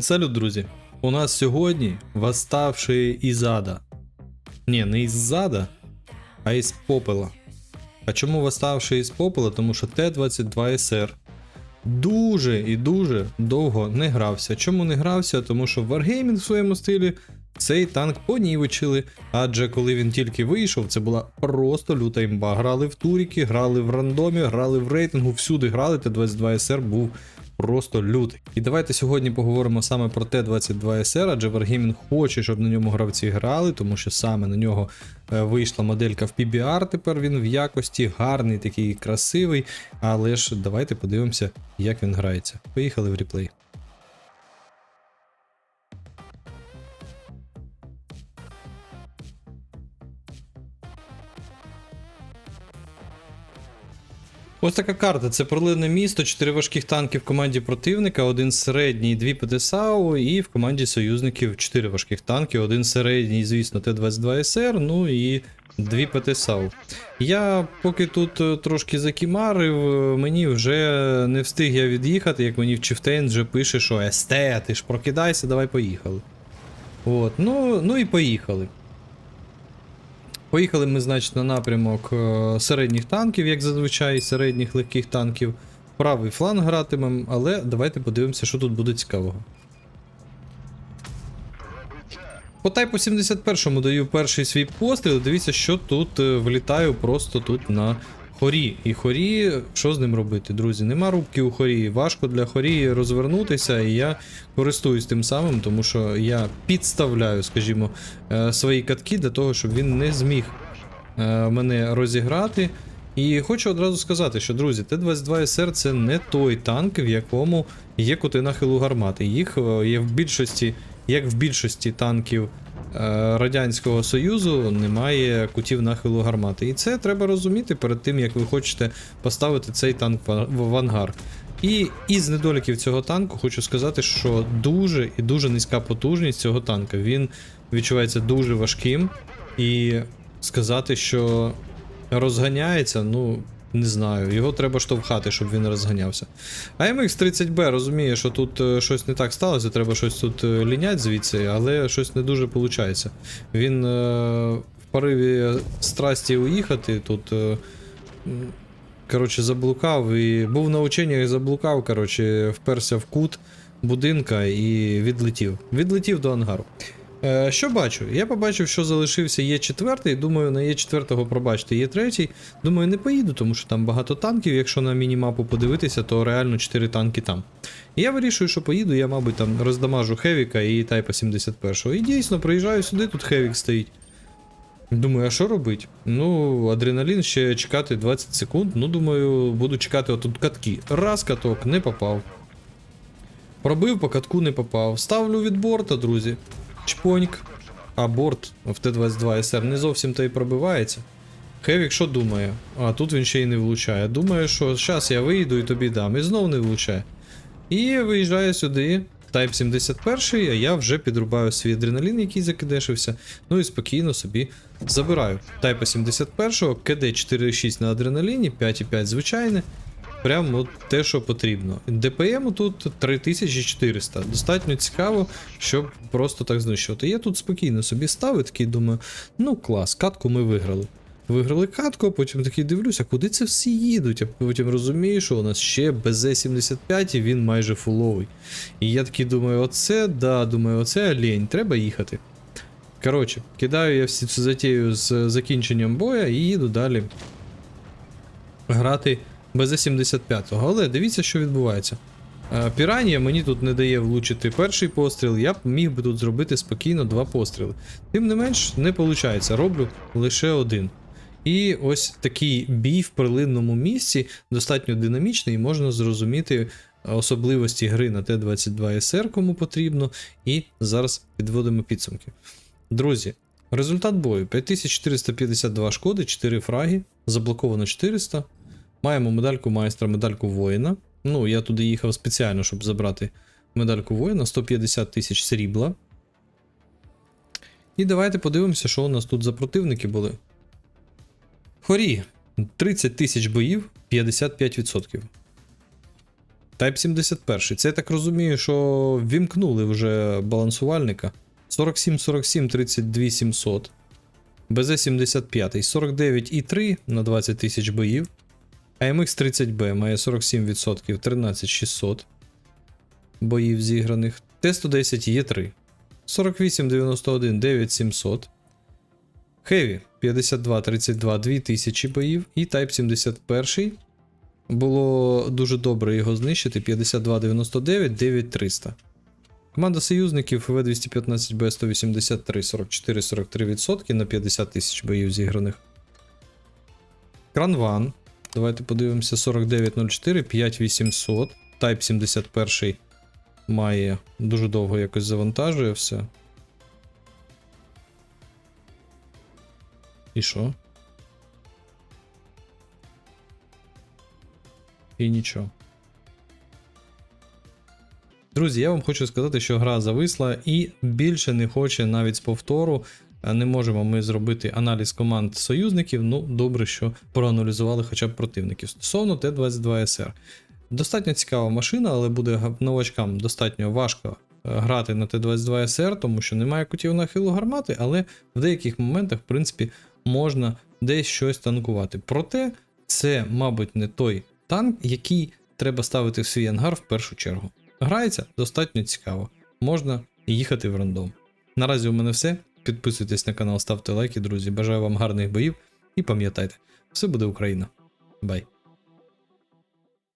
Салют, друзі! У нас сьогодні восставшие із ада. Ні, не із зада, а із попела. А чому восставший із попела? Тому що Т-22СР дуже і дуже довго не грався. Чому не грався? Тому що Wargaming в своєму стилі цей танк понівечили. Адже коли він тільки вийшов, це була просто люта імба. Грали в туріки, грали в рандомі, грали в рейтингу, всюди грали. Т-22СР був просто лютий. І давайте сьогодні поговоримо саме про Т-22СР, адже Wargaming хоче, щоб на ньому гравці грали, тому що саме на нього е, вийшла моделька в PBR. Тепер він в якості, гарний, такий красивий. Але ж давайте подивимося, як він грається. Поїхали в реплей. Ось така карта. Це проливне місто, 4 важких танки в команді противника, один середній, дві ПТСАУ, і в команді союзників 4 важких танки, один середній, звісно, Т-22СР, ну і дві ПТСАУ. Я поки тут е, трошки закімарив, е, мені вже не встиг я від'їхати, як мені в Чифтейн вже пише, що СТ, ти ж прокидайся, давай поїхали. От, ну, ну і поїхали. Поїхали ми, значить, на напрямок е, середніх танків, як зазвичай, середніх легких танків. Правий фланг гратимем, але давайте подивимося, що тут буде цікавого. По тайпу 71 даю перший свій постріл. Дивіться, що тут е, влітаю просто тут на хорі. І хорі, що з ним робити, друзі? Нема рубки у хорі. Важко для хорі розвернутися, і я користуюсь тим самим, тому що я підставляю, скажімо, е, свої катки для того, щоб він не зміг е, мене розіграти. І хочу одразу сказати, що друзі, Т-22СР це не той танк, в якому є кути нахилу гармати. Їх е, є в більшості, як в більшості танків Радянського Союзу, немає кутів нахилу гармати. І це треба розуміти перед тим, як ви хочете поставити цей танк в в ангар. І із недоліків цього танку хочу сказати, що дуже і дуже низька потужність цього танка. Він відчувається дуже важким. І сказати, що розганяється, ну. Не знаю, його треба штовхати, щоб він розганявся. А MX30B розуміє, що тут е, щось не так сталося, треба щось тут е, лінять звідси, але щось не дуже виходить. Він е, в пориві страсті уїхати тут. Е, коротше, заблукав і був на ученнях, і заблукав, коротше, вперся в кут будинка і відлетів. Відлетів до ангару. Е, що бачу? Я побачив, що залишився є 4 Думаю, на є 4 пробачте, є 3 Думаю, не поїду, тому що там багато танків. Якщо на мінімапу подивитися, то реально 4 танки там. І я вирішую, що поїду, я, мабуть, там роздамажу Хевіка і Тайпа 71-го. І дійсно приїжджаю сюди, тут Хевік стоїть. Думаю, а що робить? Ну, адреналін ще чекати 20 секунд. Ну, думаю, буду чекати отут катки. Раз каток, не попав. Пробив, по катку не попав. Ставлю від борта, друзі. Чпоньк. А борт в Т-22СР не зовсім то і пробивається. Хевік що думає? А тут він ще й не влучає. Думає, що зараз я вийду і тобі дам. І знов не влучає. І виїжджає сюди. Type 71, а я вже підрубаю свій адреналін, який закидешився. Ну і спокійно собі забираю. Type 71, КД 4,6 на адреналіні, 5,5 звичайне. Прямо от те, що потрібно. ДПМ тут 3400. Достатньо цікаво, щоб просто так знищувати. Я тут спокійно собі став і такий думаю, ну клас, катку ми виграли. Виграли катку, а потім такий дивлюся, куди це всі їдуть, а потім розумію, що у нас ще БЗ-75 і він майже фуловий. І я такий думаю, оце, да, думаю, оце олень, треба їхати. Коротше, кидаю я всю цю затію з закінченням боя і їду далі грати БЗ-75. Але дивіться, що відбувається. Е, Піранія мені тут не дає влучити перший постріл, я б міг би тут зробити спокійно два постріли. Тим не менш, не виходить, роблю лише один. І ось такий бій в перлинному місці достатньо динамічний, і можна зрозуміти особливості гри на Т-22СР, кому потрібно. І зараз підводимо підсумки. Друзі, результат бою: 5452 шкоди, 4 фраги, заблоковано 400. Маємо медальку майстра, медальку воїна. Ну, я туди їхав спеціально, щоб забрати медальку воїна, 150 тисяч срібла. І давайте подивимося, що у нас тут за противники були. Хорі, 30 тисяч боїв, 55%. Type 71. Це я так розумію, що ввімкнули вже балансувальника. 47, 47, 32 700. БЗ 75, 49,3 на 20 тисяч боїв. AMX 30B має 47%, 13 600 боїв зіграних. Т-110 Є3. 48, 91, 9700. Heavy 52, 32, 2000 боїв. І Type 71. Було дуже добре його знищити. 52, 99, 9300. Команда союзників В215Б 183, 44, 43% на 50 тисяч боїв зіграних. Кранван. Давайте подивимося 4904, 5800. Type 71 має дуже довго якось завантажує все. І що? І нічого. Друзі, я вам хочу сказати, що гра зависла і більше не хоче навіть з повтору. Не можемо ми зробити аналіз команд союзників. Ну, добре, що проаналізували хоча б противників. Стосовно Т-22СР. Достатньо цікава машина, але буде новачкам достатньо важко е, грати на Т-22СР, тому що немає кутів нахилу гармати, але в деяких моментах, в принципі, можна десь щось танкувати. Проте це, мабуть, не той танк, який треба ставити в свій ангар в першу чергу. Грається достатньо цікаво. Можна їхати в рандом. Наразі у мене все. Підписуйтесь на канал, ставте лайки, друзі. Бажаю вам гарних боїв і пам'ятайте, все буде Україна. Бай.